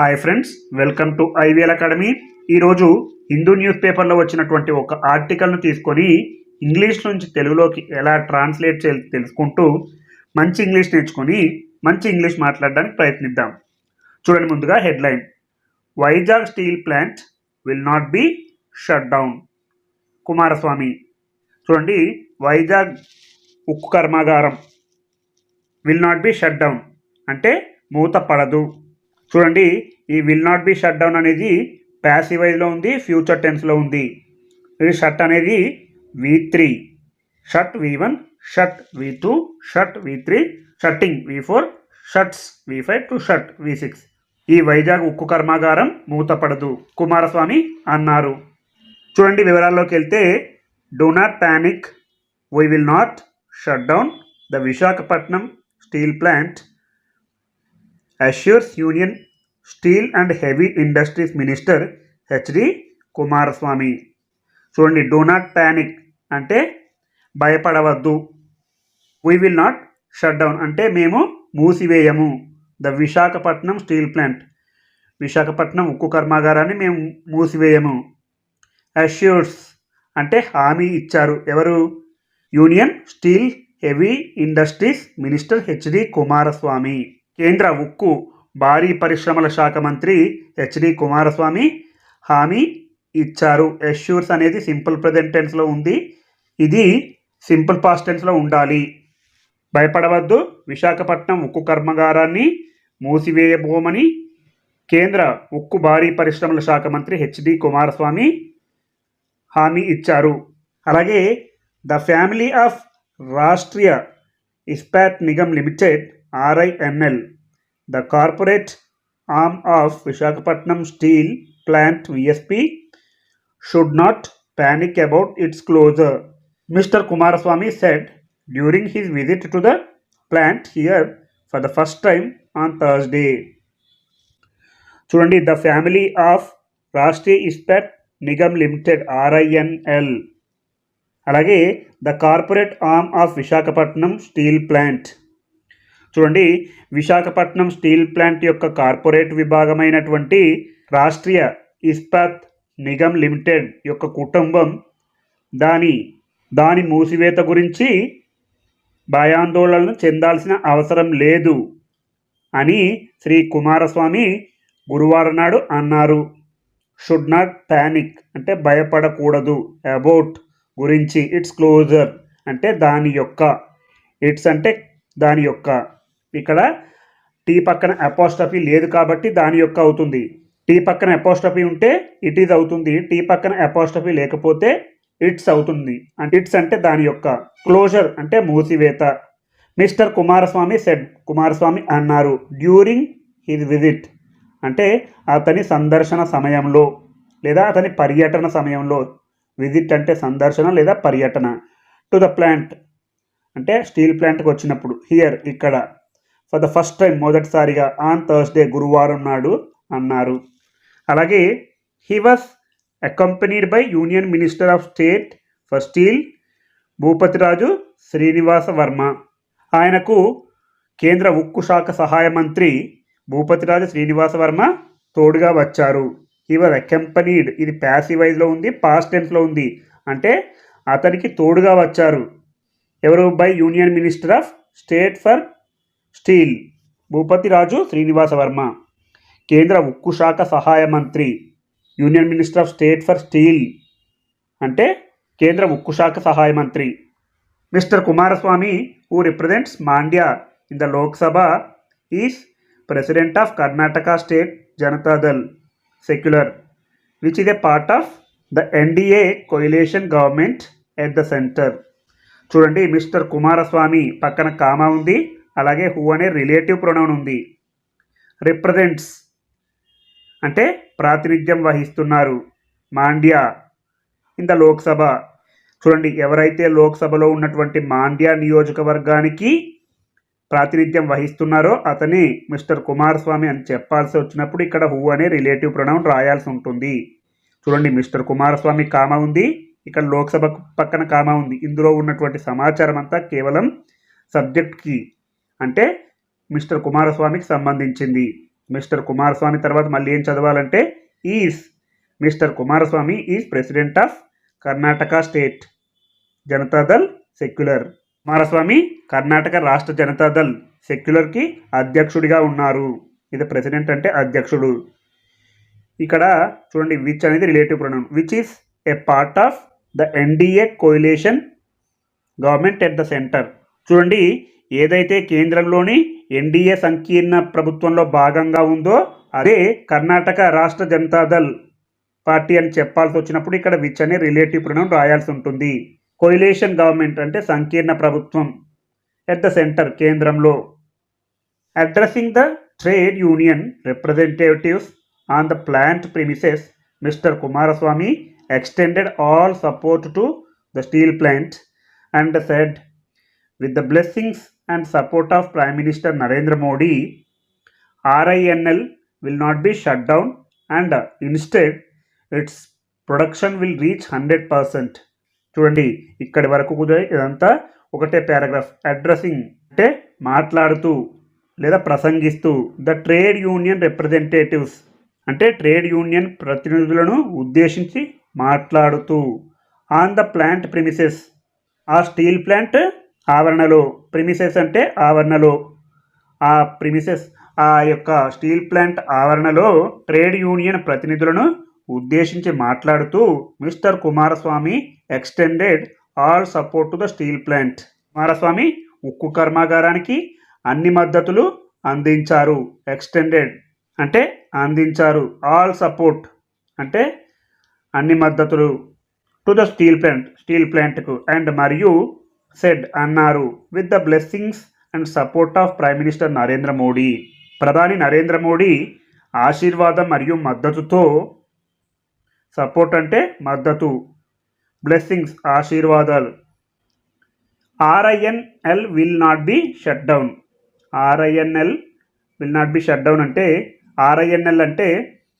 Hi friends welcome to IVL academy. ఈరోజు Hindu news పేపర్లో వచ్చినటువంటి ఒక ఆర్టికల్ను తీసుకొని ఇంగ్లీష్ నుంచి తెలుగులోకి ఎలా ట్రాన్స్లేట్ చేయ తెలుసుకుంటూ మంచి ఇంగ్లీష్ నేర్చుకొని మంచి ఇంగ్లీష్ మాట్లాడడానికి ప్రయత్నిద్దాం. చూడండి ముందుగా headline. Vizag steel plant will not be shut down. Kumaraswamy. చూడండి వైజాగ్ ఉక్కు కర్మాగారం will not be shut down. అంటే మూత పడదు. చూడండి ఈ will not be shut down అనేది ప్యాసివైజ్లో ఉంది ఫ్యూచర్ టెన్స్లో ఉంది. ఈ షట్ అనేది V three shut V one shut V two shut V three shutting V four shuts V five to shut V six ఈ వైజాగ్ ఉక్కు కర్మాగారం మూతపడదు కుమారస్వామి అన్నారు. చూడండి వివరాల్లోకి వెళ్తే do not panic we will not shut down the Visakhapatnam steel plant assures union steel and heavy industries minister HD Kumaraswamy చూడండి do not panic అంటే భయపడవద్దు. We will not shut down అంటే మేము మూసివేయము. The Visakhapatnam steel plant Visakhapatnam ఉక్కు కర్మాగారాన్ని మేము మూసివేయము. Assures అంటే హామీ ఇచ్చారు. ఎవరు? Union steel heavy industries minister HD Kumaraswamy కేంద్ర ఉక్కు భారీ పరిశ్రమల శాఖ మంత్రి హెచ్డి కుమారస్వామి హామీ ఇచ్చారు. ఎష్యూర్స్ అనేది సింపుల్ ప్రజెంట్ టెన్స్లో ఉంది. ఇది సింపుల్ పాస్ట్ టెన్స్లో ఉండాలి. భయపడవద్దు. విశాఖపట్నం ఉక్కు కర్మాగారాన్ని మూసివేయబోమని కేంద్ర ఉక్కు భారీ పరిశ్రమల శాఖ మంత్రి హెచ్డి కుమారస్వామి హామీ ఇచ్చారు. అలాగే the family of Rashtriya Ispat Nigam limited RINL the corporate arm of Visakhapatnam steel plant VSP should not panic about its closure mister Kumaraswamy said during his visit to the plant here for the first time on Thursday చూడండి the family of Rashtriya Ispat Nigam limited RINL అలాగే the corporate arm of Visakhapatnam steel plant చూడండి Visakhapatnam steel plant యొక్క corporate విభాగమైనటువంటి Rashtriya Ispat Nigam limited యొక్క కుటుంబం దాని దాని మూసివేత గురించి భయాందోళన చెందాల్సిన అవసరం లేదు అని శ్రీ కుమారస్వామి గురువారం నాడు అన్నారు. షుడ్ నాట్ ప్యానిక్ అంటే భయపడకూడదు. అబౌట్ గురించి ఇట్స్ క్లోజర్ అంటే దాని యొక్క ఇట్స్ అంటే దాని యొక్క. ఇక్కడ టీ పక్కన అపోస్టఫీ లేదు కాబట్టి దాని యొక్క అవుతుంది. టీ పక్కన అపోస్టఫీ ఉంటే ఇట్ ఈజ్ అవుతుంది. టీ పక్కన అపోస్టఫీ లేకపోతే ఇట్స్ అవుతుంది. అంటే ఇట్స్ అంటే దాని యొక్క క్లోజర్ అంటే మూసివేత. మిస్టర్ కుమారస్వామి సెడ్ కుమారస్వామి అన్నారు డ్యూరింగ్ హిజ్ విజిట్ అంటే అతని సందర్శన సమయంలో లేదా అతని పర్యటన సమయంలో. విజిట్ అంటే సందర్శన లేదా పర్యటన. టు ద ప్లాంట్ అంటే స్టీల్ ప్లాంట్కి వచ్చినప్పుడు హియర్ ఇక్కడ. ఫర్ ద ఫస్ట్ టైం మొదటిసారిగా ఆన్ థర్స్డే గురువారం నాడు అన్నారు. అలాగే he was accompanied by union minister of state for steel Bhupathiraju Srinivasa Varma ఆయనకు కేంద్ర ఉక్కు శాఖ సహాయ మంత్రి భూపతిరాజు శ్రీనివాస వర్మ తోడుగా వచ్చారు. హీ వాజ్ అకంపెనీడ్ ఇది ప్యాసివైజ్లో ఉంది పాస్ట్ టెన్స్లో ఉంది. అంటే అతనికి తోడుగా వచ్చారు. ఎవరు? By union minister of state for steel. Bhupathiraju Srinivasa Varma. కేంద్ర ఉక్కు శాఖ సహాయ మంత్రి. Union minister of state for steel. అంటే కేంద్ర ఉక్కు శాఖ సహాయ మంత్రి. Mister Kumaraswamy who represents Mandya. In the Lok Sabha is president of Karnataka state Janata Dal secular. Which is a part of the NDA coalition government at the centre. చూడండి mister Kumaraswamy పక్కన comma ఉంది. అలాగే who అనే relative pronoun ఉంది. Represents. అంటే ప్రాతినిధ్యం వహిస్తున్నారు. Mandya. In the Lok Sabha. చూడండి ఎవరైతే లోక్సభలో ఉన్నటువంటి మాండ్యా నియోజకవర్గానికి ప్రాతినిధ్యం వహిస్తున్నారో అతని మిస్టర్ కుమారస్వామి అని చెప్పాల్సి వచ్చినప్పుడు ఇక్కడ హూ అనే రిలేటివ్ ప్రొనౌన్ రాయాల్సి ఉంటుంది. చూడండి మిస్టర్ కుమారస్వామి కామ ఉంది. ఇక్కడ లోక్సభ పక్కన కామ ఉంది. ఇందులో ఉన్నటువంటి సమాచారం అంతా కేవలం సబ్జెక్ట్కి అంటే మిస్టర్ కుమారస్వామికి సంబంధించింది. మిస్టర్ కుమారస్వామి తర్వాత మళ్ళీ ఏం చదవాలంటే is mister Kumaraswamy is president of Karnataka state Janata Dal secular. Kumaraswamy Karnataka రాష్ట్ర జనతాదళ్ సెక్యులర్కి అధ్యక్షుడిగా ఉన్నారు. ఇది ప్రెసిడెంట్ అంటే అధ్యక్షుడు. ఇక్కడ చూడండి విచ్ అనేది relative pronoun which is a part of the NDA coalition government at the centre చూడండి ఏదైతే కేంద్రంలోని ఎన్డీఏ సంకీర్ణ ప్రభుత్వంలో భాగంగా ఉందో అదే కర్ణాటక రాష్ట్ర జనతాదళ్ పార్టీ అని చెప్పాల్సి వచ్చినప్పుడు ఇక్కడ విచ్ అనే రిలేటివ్ ప్రణం రాయాల్సి ఉంటుంది. కొయిలేషన్ గవర్నమెంట్ అంటే సంకీర్ణ ప్రభుత్వం ఎట్ ద సెంటర్ కేంద్రంలో. Addressing the trade union representatives on the plant premises mister Kumaraswamy extended all support to the steel plant and said with the blessings and support of Prime Minister Narendra Modi, RINL will not be shut down and instead instead its production will reach hundred percent చూడండి ఇక్కడి వరకు కూడా ఇదంతా ఒకటే paragraph addressing అంటే మాట్లాడుతూ లేదా ప్రసంగిస్తూ ద ట్రేడ్ యూనియన్ రిప్రజెంటేటివ్స్ అంటే ట్రేడ్ యూనియన్ ప్రతినిధులను ఉద్దేశించి మాట్లాడుతూ ఆన్ ద ప్లాంట్ ప్రిమిసెస్ ఆ స్టీల్ ప్లాంట్ ఆవరణలో. ప్రిమిసెస్ అంటే ఆవరణలో. ఆ ప్రిమిసెస్ ఆ యొక్క స్టీల్ ప్లాంట్ ఆవరణలో ట్రేడ్ యూనియన్ ప్రతినిధులను ఉద్దేశించి మాట్లాడుతూ mister Kumaraswamy extended all support to the steel plant. Kumaraswamy ఉక్కు కర్మాగారానికి అన్ని మద్దతులు అందించారు. ఎక్స్టెండెడ్ అంటే అందించారు. ఆల్ సపోర్ట్ అంటే అన్ని మద్దతులు to the steel plant steel ప్లాంట్కు. And మరియు సెడ్ అన్నారు. With the blessings and support of prime minister Narendra Modi ప్రధాని నరేంద్ర మోడీ ఆశీర్వాదం మరియు మద్దతుతో సపోర్ట్ అంటే మద్దతు బ్లెస్సింగ్స్ ఆశీర్వాదాలు. RINL will not be shut down RINL will not be shut down అంటే ఆర్ఐఎన్ఎల్ అంటే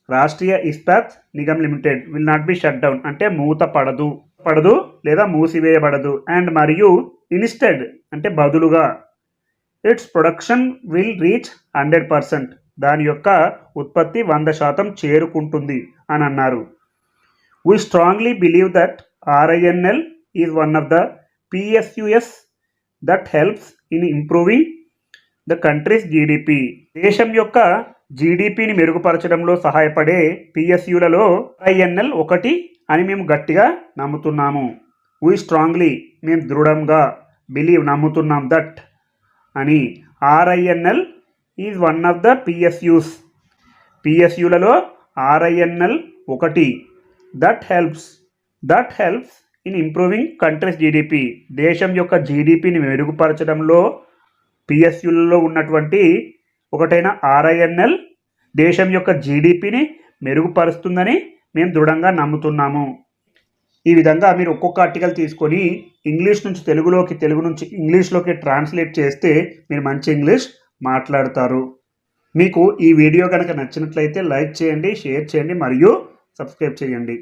Rashtriya Ispat Nigam limited will not be shut down అంటే మూత పడదు పడదు. లేదా మూసివేయబడదు. అండ్ మరియు ఇన్స్టెడ్ అంటే బదులుగా. Its production will reach hundred percent దాని యొక్క ఉత్పత్తి వంద శాతం చేరుకుంటుంది అని అన్నారు. We strongly believe that RINL is one of the PSUs that helps in improving the country's GDP దేశం యొక్క జీడిపిని మెరుగుపరచడంలో సహాయపడే పిఎస్యులలో ఐఎన్ఎల్ ఒకటి అని మేము గట్టిగా నమ్ముతున్నాము. వీ స్ట్రాంగ్లీ మేము దృఢంగా బిలీవ్ నమ్ముతున్నాం దట్ అని RINL is one of the PSUs పిఎస్యులలో RINL ఒకటి. That helps that helps in improving country's GDP దేశం యొక్క జీడిపిని మెరుగుపరచడంలో పిఎస్యులలో ఉన్నటువంటి ఒకటైన ఆర్ఐఎన్ఎల్ దేశం యొక్క జీడిపిని మెరుగుపరుస్తుందని మేము దృఢంగా నమ్ముతున్నాము. ఈ విధంగా మీరు ఒక్కొక్క ఆర్టికల్ తీసుకొని ఇంగ్లీష్ నుంచి తెలుగులోకి తెలుగు నుంచి ఇంగ్లీష్లోకి ట్రాన్స్లేట్ చేస్తే మీరు మంచి ఇంగ్లీష్ మాట్లాడతారు. మీకు ఈ వీడియో కనుక నచ్చినట్లయితే లైక్ చేయండి షేర్ చేయండి మరియు సబ్స్క్రైబ్ చేయండి.